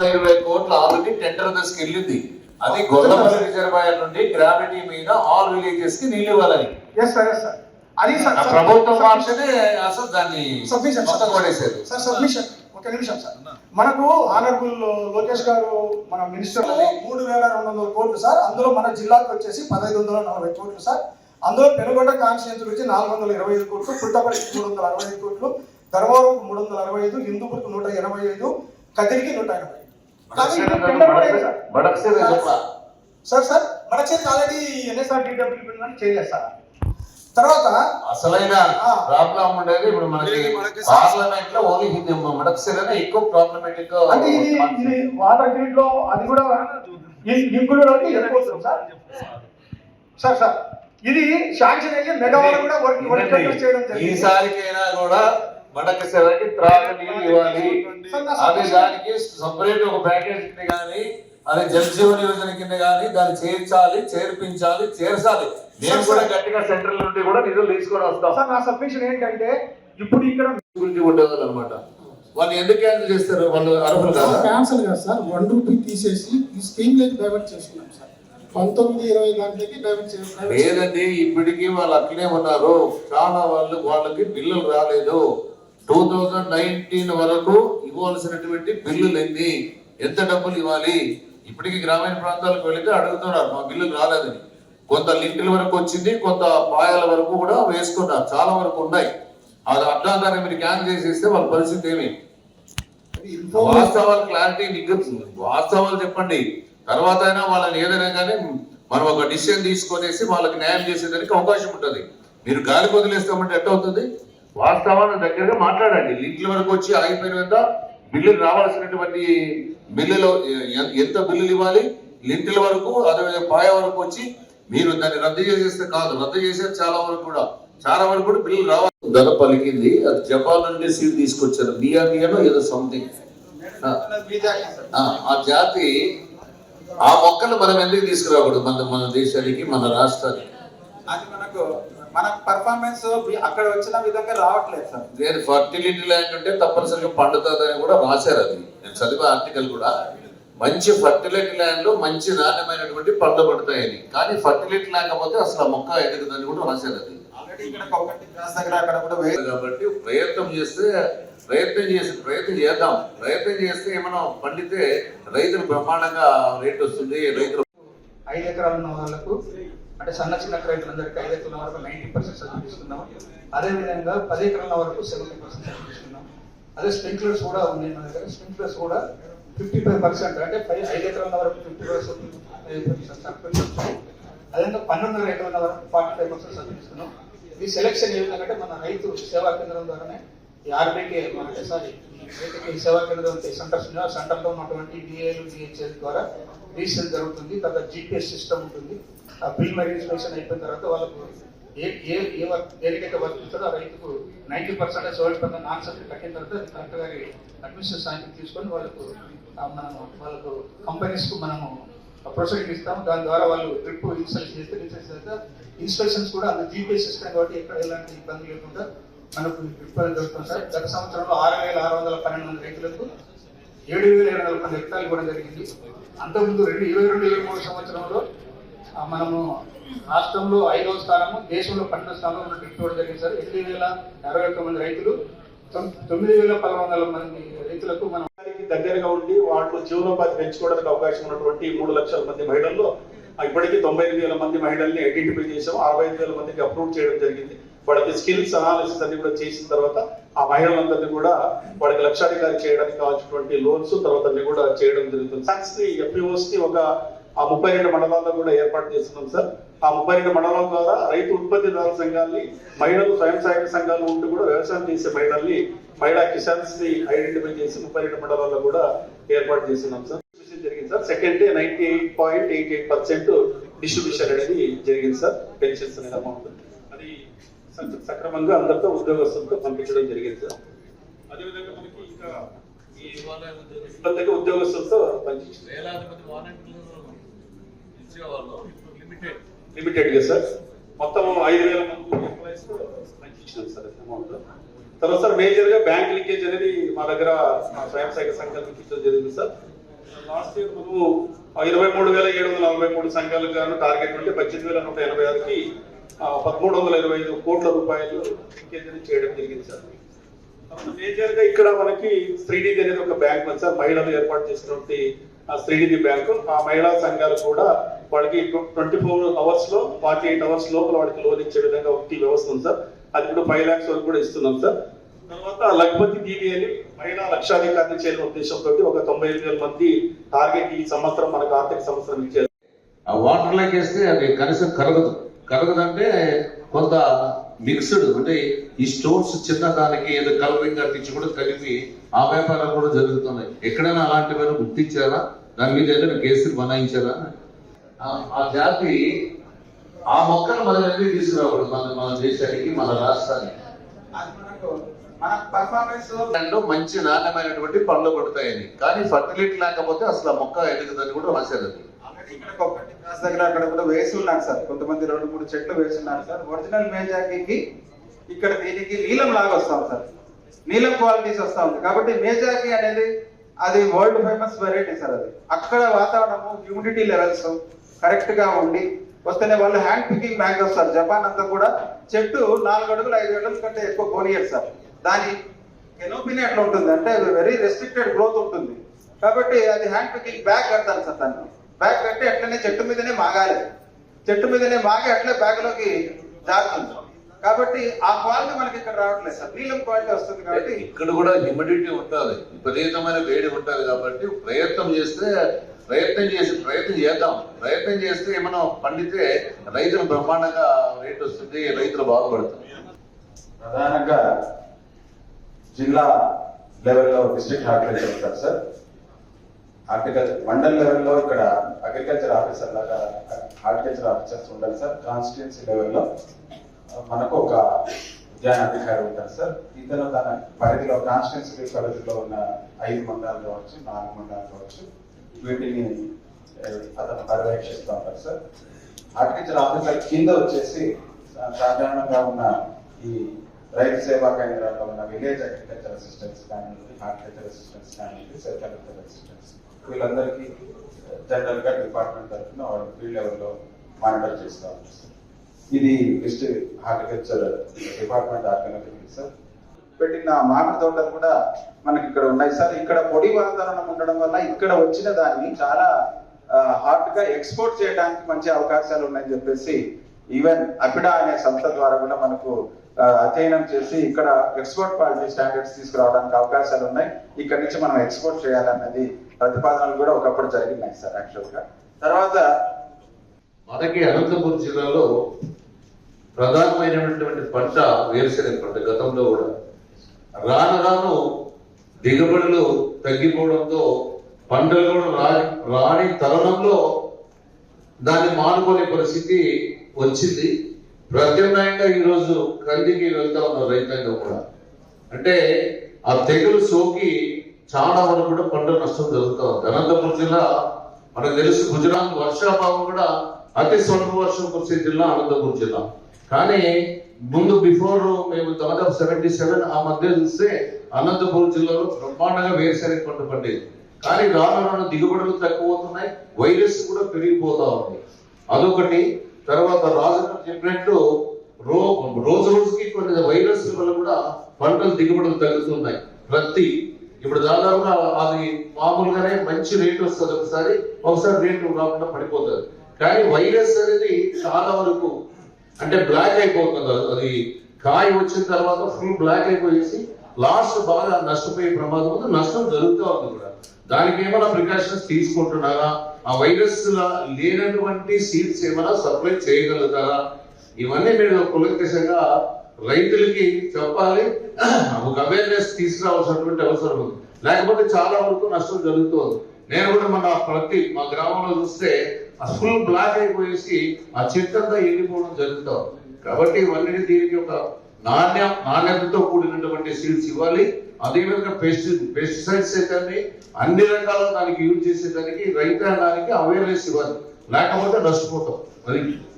ఇరవై కోట్ల already tender దశకి వెళ్ళింది. అది గొల్లపల్లి రిజర్వాయర్ నుండి గ్రావిటీ మీద ఆల్ విలేజెస్కి నీళ్ళు ఇవ్వాలని. ఎస్ సార్ ఎస్ సార్ అది సార్ ప్రభుత్వం మార్చనే అసలు దాన్ని సబ్మిషన్ మొత్తం సార్ సబ్మిషన్ ఒక నిమిషం సార్ మనకు ఆనరబుల్ లోకేష్ గారు మన మినిస్టర్ మూడు వేల రెండు వందల కోట్లు సార్ అందులో మన జిల్లాకు వచ్చేసి పదహైదు వందల నలభై కోట్లు సార్ అందులో పెనుగొండ కాన్స్టిట్యూన్సీ నుంచి నాలుగు వందల ఇరవై ఐదు కోట్లు పుట్టపల్లికి మూడు వందల అరవై ఐదు కోట్లు ధర్మవరంకు మూడు వందల అరవై ఐదు హిందూపురికి నూట ఎనభై ఐదు కదిరికి నూట ఎనభై సార్. సార్ సార్ మన చేతి ఆల్రెడీ ఎన్ఎస్ఆర్ డీడబ్ల్యూపీ చేయలేదు సార్. తర్వాత అసలైన. ప్రాబ్లం ఉండేది ఇప్పుడు మనకి పార్లమెంట్లో ఓన్లీ హిందీ మడక్సేదే ఎక్కువ ప్రాబ్లమేటిక్ అంటే ఇది ఇది వాటర్ గ్రిడ్లో అది కూడా ఇంక్లూడ్ అవుతుంది ఎక్కువ వస్తుంది సార్. సార్ ఇది శాంక్షన్ అయ్యి మెగావాల్ కూడా వర్క్ వర్క్ చేయడం జరిగింది. ఈసారికైనా కూడా మడకసేదకి త్రాగు నీళ్ళు ఇవ్వాలి. అది దానికి సపరేట్ ఒక ప్యాకేజ్ కింద కానీ అది జల్ జీవన్ యోజన కింద కానీ దాన్ని చేర్చాలి చేర్పించాలి చేర్చాలి. సార్, కూడా. గట్టిగా సెంట్రల్ నుండి కూడా నిధులు తీసుకొని వస్తాం. సార్ నా సబ్మిషన్ ఏంటంటే ఇప్పుడు ఇక్కడ గురించి ఉండేవాళ్ళు అనమాట వాళ్ళు ఎందుకు క్యాన్సిల్ చేస్తారు? వాళ్ళు అర్హులు కాదా? క్యాన్సల్ కాదు సార్. వన్ రూపీ తీసేసి ఈ స్కీమ్లోకి డైవర్ట్ చేసుకున్నాం సార్. పంతొమ్మిది ఇరవై దాంట్లోకి డైవర్ట్ చేసి లేదండి ఇప్పటికీ వాళ్ళు అట్లనే ఉన్నారు. చాలా వాళ్ళు వాళ్ళకి బిల్లులు రాలేదు. టూ థౌజండ్ నైన్టీన్ వరకు ఇవ్వాల్సినటువంటి బిల్లులు ఎన్ని? ఎంత డబ్బులు ఇవ్వాలి? ఇప్పటికీ గ్రామీణ ప్రాంతాలకు వెళితే అడుగుతున్నారు మా బిల్లులు రాలేదని కొంత లింకుల వరకు వచ్చింది కొంత పాయాల వరకు కూడా వేసుకున్నారు చాలా వరకు ఉన్నాయి. అది అట్లా మీరు క్యాన్ చేసేస్తే వాళ్ళ పరిస్థితి ఏమి? వాస్తవాలు క్లారిటీ మీకు వాస్తవాలు చెప్పండి. తర్వాత అయినా వాళ్ళని ఏదైనా కానీ మనం ఒక డిసిషన్ తీసుకొనేసి వాళ్ళకి న్యాయం చేసేదానికి అవకాశం ఉంటుంది. మీరు గాలి వదిలేస్తామంటే ఎట్ట అవుతుంది? వాస్తవాన్ని దగ్గరగా మాట్లాడండి. లింకుల వరకు వచ్చి ఆగిపోయిన వెంట బిల్లులు రావాల్సినటువంటి బిల్లులు ఎంత బిల్లులు ఇవ్వాలి? లింకుల వరకు అదే పాయ వరకు వచ్చి మీరు దాన్ని రద్దు చేసేస్తే కాదు. రద్దు చేసేది చాలా వరకు కూడా చాలా వరకు కూడా బిల్లులు రావాలి. ధర పలికింది. అది జపాన్ నుండి సీడ్ తీసుకొచ్చారు. బిఆర్బిఎన్ ఏదో సంథింగ్ ఆ. జాతి ఆ మొక్కలు మనం ఎందుకు తీసుకురాకూడదు? మన మన దేశానికి మన రాష్ట్రానికి. అది మనకు మన పర్ఫార్మెన్స్ అక్కడ వచ్చిన విధంగా రావట్లేదు సార్. నేను ఫర్టిలిటీ ల్యాండ్ ఉంటే తప్పనిసరిగా పండుతుందని కూడా రాశారు అది. నేను చదివే ఆర్టికల్ కూడా. మంచి ఫర్టిలిటీ ల్యాండ్లో మంచి నాణ్యమైనటువంటి పండ్లు పడతాయని. కానీ ఫర్టిలిటీ లేకపోతే అసలు ఆ మొక్క ఎదుగుదని కూడా రాశారు అది. కాబట్టి ప్రయత్నం చేస్తే ప్రయత్నం చేసి ప్రయత్నం చేద్దాం. ప్రయత్నం చేస్తే ఏమైనా పండితే రైతులు బ్రహ్మాండంగా రేట్ వస్తుంది రైతులు ఐదు ఎకరాలు ఉన్న వాళ్ళకు అంటే సన్న చిన్న రైతులందరికీ ఐదు ఎకరాల వరకు నైన్టీ పర్సెంట్ సబ్సిడీ ఇస్తున్నాం అదే విధంగా పది ఎకరాల వరకు సెవెంటీ పర్సెంట్ సబ్సిడీ ఇస్తున్నాం అదే స్ప్రింక్లర్స్ కూడా ఉన్నాయి మన దగ్గర. స్ప్రింక్లర్స్ కూడా ఫిఫ్టీ ఫైవ్ పర్సెంట్ అంటే పై ఐదు ఎకరాల వరకు ఫిఫ్టీ పర్సెంట్ అదేవిధంగా పన్నెండు ఎకరాల వరకు ఫార్టీ ఫైవ్ పర్సెంట్ సబ్సిడీ ఇస్తున్నాం ఈ సెలక్షన్ ఏ విధంగా అంటే మన రైతు సేవా కేంద్రం ద్వారానే ఆర్బీకే అంటే సారీ ఈ సేవా కేంద్రం సెంటర్స్ ఉన్నాయో, సెంటర్ సెంటర్లో ఉన్నటువంటి డిఏలు డిహెచ్ఎల్ ద్వారా రీసేల్ జరుగుతుంది తర్వాత జిపిఎస్ సిస్టమ్ ఉంటుంది. ఆ బిల్ రిజిస్ట్రేషన్ అయిపోయిన తర్వాత వాళ్ళకు ఏ ఏ ఏ వర్క్ దేనికైతే వర్క్ ఇస్తారో ఆ రైతుకు ninety percent seventy percent non subsidy కట్టిన తర్వాత అది కరెక్ట్ గారి అడ్మినిస్ట్రేషన్ సాయంత్రం తీసుకొని వాళ్ళకు మనం మనము వాళ్ళకు కంపెనీస్కు మనము ప్రొసీడింగ్ ఇస్తాము. దాని ద్వారా వాళ్ళు ట్రిప్ ఇన్స్టాలేషన్ చేస్తే ఇన్స్టాలేషన్ చేస్తే ఇన్స్పెక్షన్స్ కూడా అది జీపీఎస్ సిస్టమ్ కాబట్టి ఎక్కడ ఎలాంటి ఇబ్బంది లేకుండా మనకు ట్రిప్ దొరుకుతుంది సార్ గత సంవత్సరంలో ఆరు వేల ఆరు వందల పన్నెండు మంది రైతులకు ఏడు వేల ఏడు వందల పది హెక్టార్లు ఇవ్వడం జరిగింది. అంతకుముందు రెండు ఇరవై రెండు ఇరవై మూడు సంవత్సరంలో మనము రాష్ట్రంలో ఐదవ స్థానము దేశంలో పన్నెండవ స్థానంలో ఉన్నట్టు ఇవ్వడం జరిగింది సార్. ఎనిమిది వేల అరవై ఒక్క మంది రైతులు తొమ్మిది వేల పదకొండు వందల మంది రైతులకు మనం దగ్గరగా ఉండి వాళ్ళు జీవనోపాధి పెంచుకోవడానికి అవకాశం ఉన్నటువంటి మూడు లక్షల మంది మహిళల్లో ఇప్పటికీ తొంభై ఐదు వేల మంది మహిళల్ని ఐడెంటిఫై చేసాం అరవై ఐదు వేల మందికి అప్రూవ్ చేయడం జరిగింది. వాళ్ళకి స్కిల్స్ అనాలిసిస్ అన్ని కూడా చేసిన తర్వాత ఆ మహిళలందరినీ కూడా వాళ్ళకి లక్షాధికారి చేయడానికి కావాల్సినటువంటి లోన్స్ తర్వాత అన్ని కూడా చేయడం జరుగుతుంది. సాక్స్ని ని ఒక ఆ ముప్పై రెండు మండలాల్లో కూడా ఏర్పాటు చేస్తున్నాం సార్. ఆ ముప్పై రెండు మండలాల ద్వారా రైతు ఉత్పత్తిదారుల సంఘాన్ని మహిళలు స్వయం సహాయక సంఘాలు ఉంటూ కూడా వ్యవసాయం చేసే మహిళల్ని మహిళా కిసాన్స్ని ఐడెంటిఫై చేసి ముప్పై రెండు మండలాల్లో కూడా ఏర్పాటు చేస్తున్నాం సార్. డిస్ట్రిబ్యూషన్ జరిగింది sir. Second day ninety eight point eight eight percent distribution అనేది జరిగింది సార్. పెన్షన్స్ అనేది అమౌంట్ అది సక్రమంగా అందరితో ఉద్యోగస్తులతో పంపించడం జరిగింది సార్. అదేవిధంగా మనకి ఇంకా ఉద్యోగస్తులతో లిమిటెడ్ లిమిటెడ్గా సార్. మొత్తం ఐదు వేల మంది ఎంప్లాయీస్ సార్ అమౌంట్ తర్వాత సార్ మేజర్గా బ్యాంక్ లింకేజ్ అనేది మా దగ్గర మా స్వయం సహాయక సంఘాల నుంచి ఇచ్చడం జరిగింది సార్. లాస్ట్ ఇయర్ మనము ఇరవై మూడు వేల ఏడు వందల నలభై మూడు సంఘాలకు గాను టార్గెట్ ఉంటే పద్దెనిమిది వేల నూట ఎనభై ఆరుకి పదమూడు వందల ఇరవై ఐదు కోట్ల రూపాయలు ఇంకేదైనా చేయడం జరిగింది సార్. మేజర్గా ఇక్కడ మనకి శ్రీనిధి అనేది ఒక బ్యాంక్ ఉంది సార్. మహిళలు ఏర్పాటు చేసినటువంటి ఆ శ్రీనిధి బ్యాంకు. ఆ మహిళా సంఘాలు కూడా వాళ్ళకి ట్వంటీ ఫోర్ అవర్స్లో ఫార్టీ ఎయిట్ అవర్స్ లోపల వాళ్ళకి లోన్ ఇచ్చే విధంగా ఒకటి వ్యవస్థ ఉంది సార్. అది కూడా ఫైవ్ ల్యాక్స్ వరకు కూడా ఇస్తున్నాం సార్. తర్వాత లఘుపతి దీవి అని మహిళా లక్షాధికారిని చేయడం ఉద్దేశంతో ఒక తొంభై ఐదు వేల మంది టార్గెట్ ఈ సంవత్సరం మనకు ఆర్థిక సంవత్సరం ఇచ్చారు. ఆ వాటర్లోకి అది కనీసం కరగదు. కరగదంటే కొంత మిక్స్డ్ అంటే ఈ స్టోన్స్ చిన్న దానికి ఏదో కలరింగ్ అట్టించి కూడా కలిపి ఆ వ్యాపారాలు కూడా జరుగుతున్నాయి. ఎక్కడైనా అలాంటివైనా గుర్తించారా? దాని మీద ఏదైనా కేసులు బనాయించారా? ఆ- జాతి ఆ మొక్కలు మన దగ్గరికి తీసుకురాకూడదు మన మన దేశానికి మన రాష్ట్రానికి. మంచి నాణ్యమైనటువంటి పండ్లు పడతాయని కానీ ఫర్టిలిటీ లేకపోతే అసలు ఆ మొక్క ఎదుగుదని కూడా రాశారు ఇక్కడ కొబ్బరి క్రాస్ దగ్గర అక్కడ కూడా వేసి ఉన్నారు సార్. కొంతమంది రెండు మూడు చెట్లు వేసి ఉన్నారు సార్. ఒరిజినల్ మేజాకి ఇక్కడ దీనికి నీలం లాగా వస్తాం సార్. నీలం క్వాలిటీస్ వస్తా ఉంది. కాబట్టి మేజాకి అనేది అది వరల్డ్ ఫేమస్ వెరైటీ సార్ అది. అక్కడ వాతావరణము హ్యూమిడిటీ లెవెల్స్ కరెక్ట్గా ఉండి వస్తేనే వాళ్ళు hand picking mangoes sir. Japan అంతా కూడా చెట్టు నాలుగు అడుగులు ఐదు అడుగుల కంటే ఎక్కువ పోనీయరు సార్. దాని కెనోపిని అట్లా ఉంటుంది. అంటే వెరీ రెస్ట్రిక్టెడ్ గ్రోత్ ఉంటుంది. కాబట్టి అది హ్యాండ్ పికింగ్ బ్యాక్ కడతాను సార్ దాన్ని. బ్యాగ్ కట్టి అట్లనే చెట్టు మీదనే మాగాలి. చెట్టు మీదనే మాగి అట్లే బ్యాగ్లోకి జారుతుంది కాబట్టి ఆ క్వాలిటీ మనకి ఇక్కడ రావట్లేదు సార్. నీలం క్వాలిటీ వస్తుంది కాబట్టి ఇక్కడ కూడా హ్యూమిడిటీ ఉంటుంది విపరీతమైన వేడి ఉంటుంది కాబట్టి ప్రయత్నం చేస్తే ప్రయత్నం చేసి ప్రయత్నం చేద్దాం. ప్రయత్నం చేస్తే ఏమైనా పండితే రైతులు బ్రహ్మాండంగా రేట్ వస్తుంది రైతులు బాగుపడతారు. ప్రధానంగా జిల్లా లెవెల్లో డిస్ట్రిక్ట్ హార్టికల్చర్ ఉంటారు సార్. హార్టికల్చర్ మండల్ లెవెల్లో ఇక్కడ అగ్రికల్చర్ ఆఫీసర్ లాగా హార్టికల్చర్ ఆఫీసర్స్ ఉండాలి సార్. కాన్స్టిట్యున్సీ లెవెల్లో మనకు ఒక ఉద్యాన అధికారి ఉంటారు సార్. ఇతను తన పరిధిలో కాన్స్టిట్యున్సీ పరిధిలో ఉన్న ఐదు మండలాలు కావచ్చు నాలుగు మండలాలు కావచ్చు వీటిని అతను పర్యవేక్షిస్తూ ఉంటారు సార్. హార్టికల్చర్ ఆఫీసర్ కింద వచ్చేసి సాధారణంగా ఉన్న ఈ రైతు సేవా కేంద్రాల్లో ఉన్న విలేజ్ అగ్రికల్చర్ అసిస్టెంట్స్ కానివ్వండి హార్టికల్చర్ అసిస్టెంట్స్ కానివ్వండి సెల్ఫ్ అగ్రికల్చర్ అసిస్టెంట్స్ వీళ్ళందరికీ జనరల్గా డిపార్ట్మెంట్ తరఫున వాళ్ళు ఫీల్డ్ లెవెల్లో మానిటర్ చేస్తూ ఇది district horticulture department organisation sir. పెట్టిన మామిడి తోటలు కూడా మనకి ఇక్కడ ఉన్నాయి సార్. ఇక్కడ పొడి వాతావరణం ఉండడం వల్ల ఇక్కడ వచ్చిన దాన్ని చాలా హాట్గా ఎక్స్పోర్ట్ చేయడానికి మంచి అవకాశాలు ఉన్నాయని చెప్పేసి ఈవెన్ అపిడా అనే సంస్థ ద్వారా కూడా మనకు అధ్యయనం చేసి ఇక్కడ ఎక్స్పోర్ట్ క్వాలిటీ స్టాండర్డ్స్ తీసుకురావడానికి అవకాశాలు ఉన్నాయి. ఇక్కడ నుంచి మనం ఎక్స్పోర్ట్ చేయాలన్నది ప్రతిపాదనలు కూడా ఒకప్పుడు జరిగినాయి సార్ యాక్చువల్గా. తర్వాత మనకి అనంతపురం జిల్లాలో ప్రధానమైనటువంటి పంట వేరుశనగ పంట గతంలో కూడా రాను రాను దిగుబడులు తగ్గిపోవడంతో పంటలు కూడా రాని రాని తరుణంలో దాన్ని మానుకునే పరిస్థితి వచ్చింది. ప్రత్యామ్నాయంగా ఈరోజు కందికి వెళ్తా ఉన్నారు రైతాంగం కూడా. అంటే ఆ తెగులు సోకి చాలా వరకు కూడా పంట నష్టం జరుగుతూ ఉంది. అనంతపురం జిల్లా మనకు తెలుసు గుజరాత్ వర్షాభావం కూడా అతి స్వల్ప వర్షం కురిసే జిల్లా అనంతపురం జిల్లా. కానీ ముందు బిఫోర్ మేము దాదాపు సెవెంటీ సెవెన్ ఆ మధ్య చూస్తే అనంతపురం జిల్లాలో బ్రహ్మాండంగా వేరుశెనగ పంట పండేది. కానీ రాను రాను దిగుబడులు తక్కువ అవుతున్నాయి వైరస్ కూడా పెరిగిపోతా ఉంది. అదొకటి. తర్వాత రాజు చెప్పినట్లు చెప్పినట్టు రో రోజు రోజుకి కొన్ని వైరస్ వల్ల కూడా పంటలు దిగుబడులు తగ్గుతున్నాయి. ప్రతి ఇప్పుడు దాదాపుగా అది మామూలుగానే మంచి రేట్ వస్తుంది ఒకసారి ఒకసారి రేటు రాకుండా పడిపోతుంది. కానీ వైరస్ అనేది చాలా వరకు అంటే బ్లాక్ అయిపోతుంది. అది కాయ వచ్చిన తర్వాత ఫుల్ బ్లాక్ అయిపోయేసి లాస్ట్ బాగా నష్టపోయే ప్రమాదం ఉంది. నష్టం జరుగుతూ ఉంది కూడా. దానికి ఏమైనా ప్రికాషన్స్ తీసుకుంటున్నారా? ఆ వైరస్ లేనటువంటి సీడ్స్ ఏమైనా సప్లై చేయగలుగుతారా? ఇవన్నీ మీరు కులంకషంగా రైతులకి చెప్పాలి. ఒక అవేర్నెస్ తీసుకురావాల్సినటువంటి అవసరం ఉంది. లేకపోతే చాలా వరకు నష్టం జరుగుతుంది. నేను కూడా మన ప్రతి మా గ్రామంలో చూస్తే ఫుల్ బ్లాక్ అయిపోయేసి ఆ చెత్తంతా ఎండిపోవడం జరుగుతాం కాబట్టి ఇవన్నీ దీనికి ఒక నాణ్య నాణ్యతతో కూడినటువంటి సీడ్స్ ఇవ్వాలి. అదేవిధంగా పెస్ట్ పెస్టిసైడ్స్ అయితే అన్ని రకాల దానికి యూజ్ చేసేదానికి రైతాంగానికి అవేర్నెస్ ఇవ్వాలి. లేకపోతే నష్టపోతాం. అది